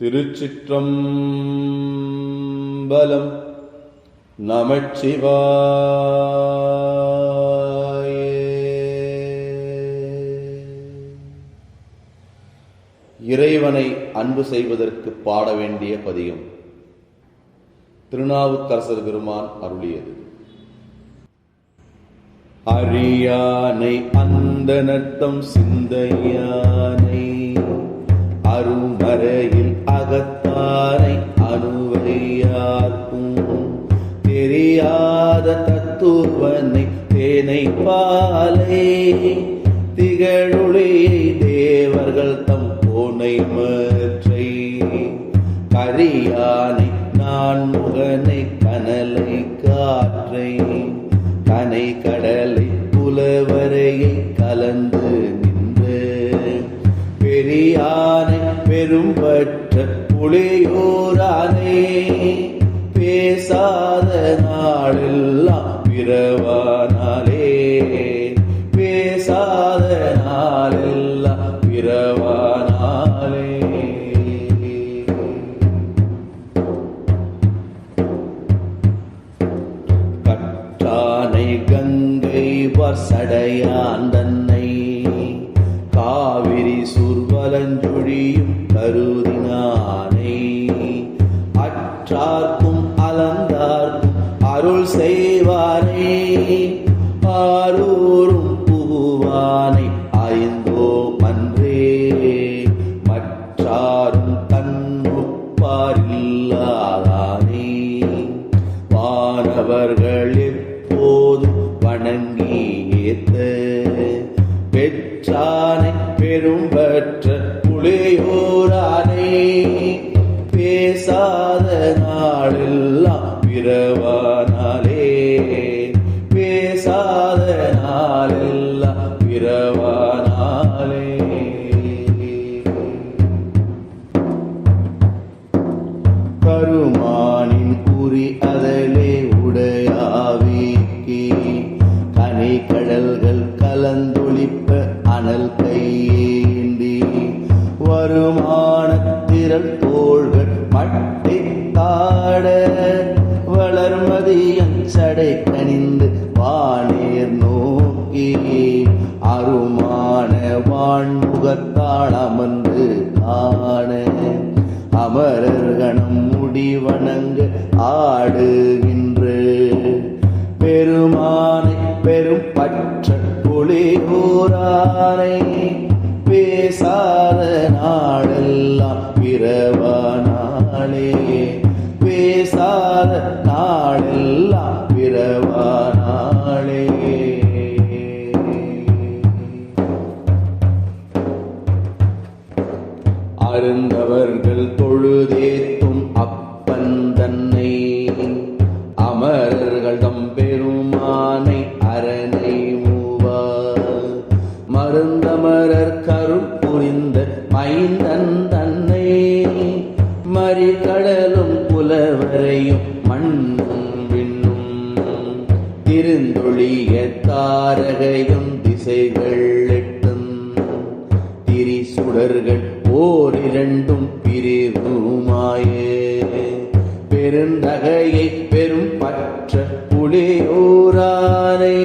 திருச்சிற்றம்பலம் நமச்சிவாய. இறைவனை அன்பு செய்வதற்கு பாட வேண்டிய பதியம் திருநாவுக்கரசர் பெருமான் அருளியது. அரியானை அந்த நட்டம் சிந்தையானை அருமறையில் அகத்தாரை அணுவையார்க்கும் தெரியாத தத்துவனை தேனை பாலே. திகழொளியை தேவர்கள் தம் போனை மற்றை. கரியானை நான் முகனை கனலை காற்றை. கனை கடலை புலவரையை கலந்து நின்று. பெரியானை பெரும்பற்ற புலியோரானே பேசாத நாளெல்லாம் பிறவானாலே பேசாத நாளெல்லாம் பிறவானாலே. கட்டானை கங்கை வசடையான் தன்னை பொழியும் கருதினானை. அற்றார்க்கும் அலந்தார்க்கும் அருள் செய்வாரே ஆரூரும் பெற்ற புலியோரானே பேசாத நாளெல்லாம் பிறவானாலே பேசாத நாளெல்லாம் பிறவானாலே. கருமானின் புரி அதலே திரள் தோள்கள் மட்டை தாட வளர்மதியன் சடை கனிந்து வானேர் நோக்கி அருமான வான்முகத்தாள் அமர்ந்து காண. அமரர் கணம் முடிவணங்க ஆடுகின்ற பெருமானை பெரும் பற்ற புலியூரானை பிறவானாலே பேசாத நாளெல்லாம் பிறவானாலே அருந்தவர்கள் தொழுதேத்தும் அப்பன் திருந்தொழிய தாரகையும் திசைகள் எட்டும் திரிசுடர்கள் ஓரிரண்டும் பிரிவுமாயே. பெருந்தகையை பெரும் பற்ற புலியூரானை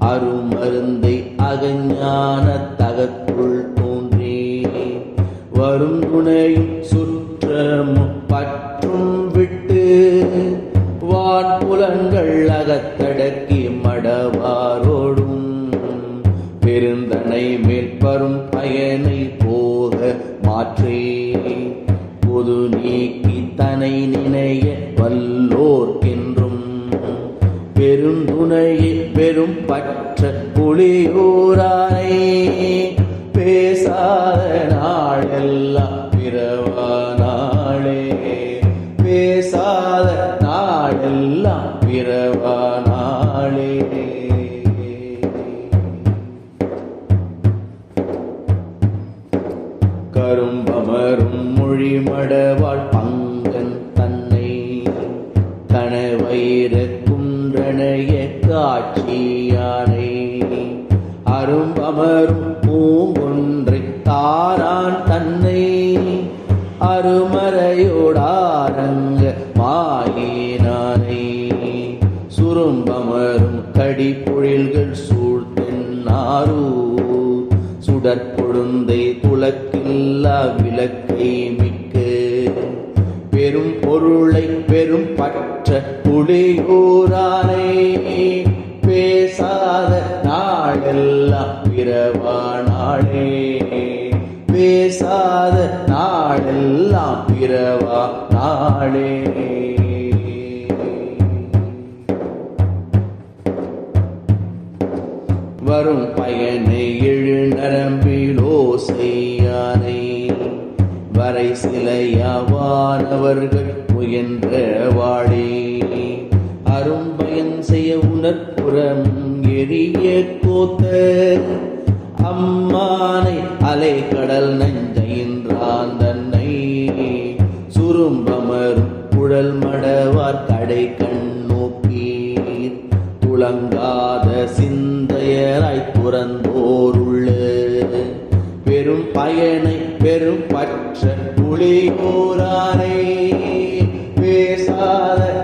அருமருந்தை அகஞான தகத்துள் தோன்றி. வரும் துணையும் சுற்றமும் பற்றும் விட்டு வான்புலங்கள் அகத்தடக்கி மடவாரோடும். பெருந்தனை மேல் வரும் பயனை போக மாற்றி. பொது நீக்கி தனை நினைய வல்லோர்க்கென்றும் பெருந்துணையை பெரும் பற்ற புலியூரானை பேசாத நாளெல்லாம் பிறவானா காட்சியானை அரும்பமரும் பூங்கொன்றை தாரான் தன்னை அருமறையோடாரங்க மாயினானை சுரும்பமரும் கடிப்பொழில்கள் சூழ்த்தென்னாரூர் சுடற்பொழுந்தை துளக்கில்லா விளக்கை மிக்க பெரும் பொருளை பெரும் பற்ற புலிகூரானை பேசாத நாளெல்லாம் பிறவா நாளே பேசாத நாளெல்லாம் பிறவா நாளே வரும் பயனை எழு நரம்பிலோசையானை. வரை சிலையாவானவர்கள் முயன்ற வாழே அரும்பயன் செய்ய உணர்ப்புறம் எரிய கோத்த. அம்மானை அலை கடல் நஞ்சையின்றான் தன்னை. சுரும்பமரும் குழல் மடவார் கடை கண் நோக்கி. துளங்காத சிந்தையராய் துறந்தோருள்ள. பெரும் பயனை பெரும் பற்ற புலியோரானே பேசாத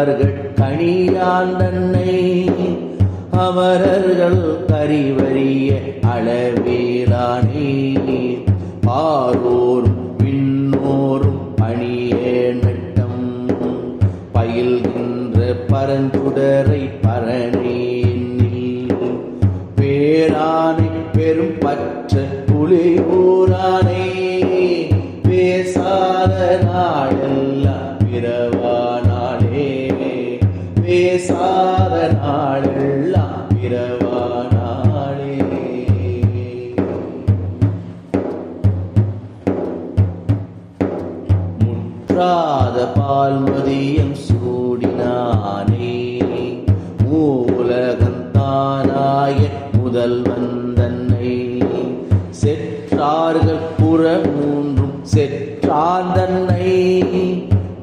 அவர்கள் கணியான் தன்னை அமரர்கள் கறிவறிய அளவேலானே. பாரோரும் பின்னோரும் பணிய நட்டம் பயில்கின்ற பரஞ்சுடரை பரனேனில் பேரானை பெரும் பற்ற புலியூரானே பேசாத நாடு முற்றாத பால்மதியம் சூடினானே. மூலகந்தானாய முதல்வன் தன்னை செற்றார்கள் புற மூன்றும் செற்றார் தன்னை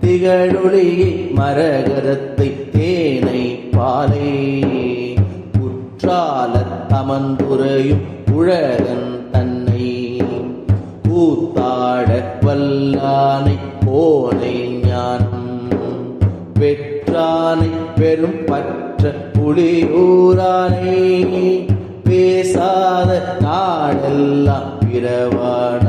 திகழொளியை மரகதத்தை தேனை பாலை. குற்றால தமந்துரையும் உழகன் தன்னை. கூத்தாட வல்லானை போனை ஞானம். பெற்றானை பெரும் பற்ற புலியூரானே. பேசாத நாடெல்லாம் பிறவான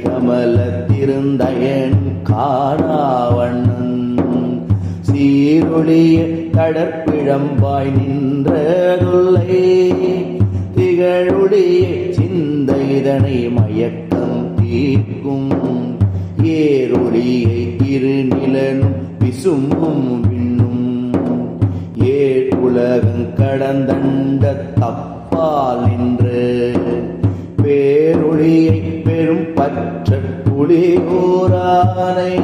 கடிகமல திருந்தயன் காணாவண்ணன் சீரொளிய கடற்பிழம்பாய் நின்றதுள்ளை. திகழுடைய சிந்தைதனை மயக்கம் தீர்க்கும். ஏரொளியை இருநிலனும் விசும்பும் விண்ணும். ஏழ் உலகம் கடந்தண்ட தப்பால் நின்று. பேரொளியை பேரும் பற்ற ஓரானை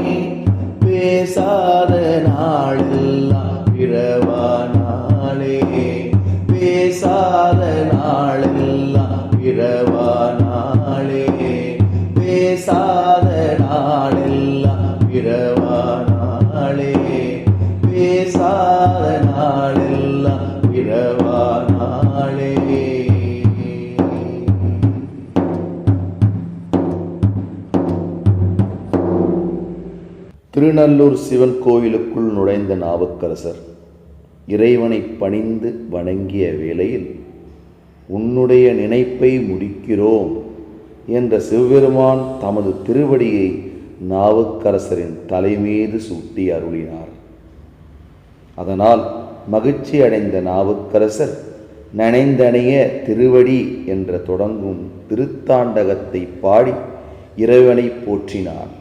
பேசாத நாளெல்லாம் திருநல்லூர் சிவன் கோயிலுக்குள் நுழைந்த நாவுக்கரசர் இறைவனை பணிந்து வணங்கிய வேளையில் உன்னுடைய நினைப்பை முடிக்கிறோம் என்ற சிவபெருமான் தமது திருவடியை நாவுக்கரசரின் தலைமீது சூட்டி அருளினார். அதனால் மகிழ்ச்சி அடைந்த நாவுக்கரசர் நனைந்தணைய திருவடி என்ற தொடங்கும் திருத்தாண்டகத்தை பாடி இறைவனை போற்றினார்.